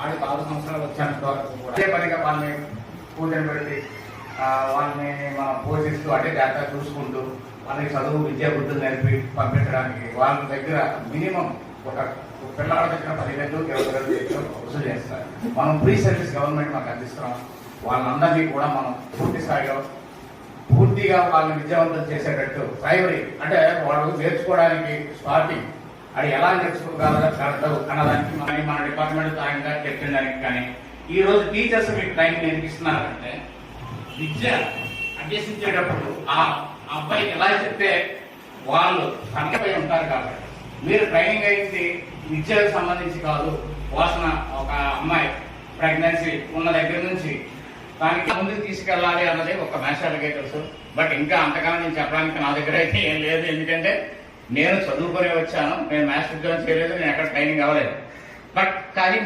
ఆడికి ఆరు సంవత్సరాలు వచ్చాను అదే పనిగా వాళ్ళని పూజలు పెట్టి వాళ్ళని మనం పోషిస్తూ అంటే జాగ్రత్త చూసుకుంటూ వాళ్ళకి చదువు విద్యా బుద్ధులు నేర్పి పంపించడానికి వాళ్ళ దగ్గర మినిమం ఒక పిల్లల దగ్గర పది గంటలు ఇరవై గంటలు దగ్గర వసూలు చేస్తారు. మనం ఫ్రీ సర్వీస్ గవర్నమెంట్ మాకు అందిస్తున్నాం. వాళ్ళందరినీ కూడా మనం పూర్తి స్థాయిలో పూర్తిగా వాళ్ళని విద్యావంతం చేసేటట్టు ప్రైమరీ అంటే వాళ్ళు నేర్చుకోవడానికి స్టార్టింగ్ అది ఎలా నేర్చుకోగలగలదు అన్నదానికి మన మన డిపార్ట్మెంట్ సాయంగా చెప్పడానికి కానీ ఈ రోజు టీచర్స్ మీకు ట్రైనింగ్ నేర్పిస్తున్నారంటే విద్య అభ్యసించేటప్పుడు ఆ అబ్బాయి ఎలా చెప్తే వాళ్ళు కనపై ఉంటారు కాబట్టి. మీరు ట్రైనింగ్ అయింది విద్యకు సంబంధించి కాదు వాసన ఒక అమ్మాయి ప్రెగ్నెన్సీ ఉన్న దగ్గర నుంచి దానికి ముందుకు తీసుకెళ్ళాలి అన్నది ఒక మేషాలకే తెలుసు బట్ ఇంకా అంతకాలం నేను చెప్పడానికి నా దగ్గర అయితే ఏం లేదు. ఎందుకంటే నేను చదువుకొని వచ్చాను నేను మ్యాథ్స్ ఉద్యోగం చేయలేదు నేను ఎక్కడ ట్రైనింగ్ అవ్వలేదు. బట్ కానీ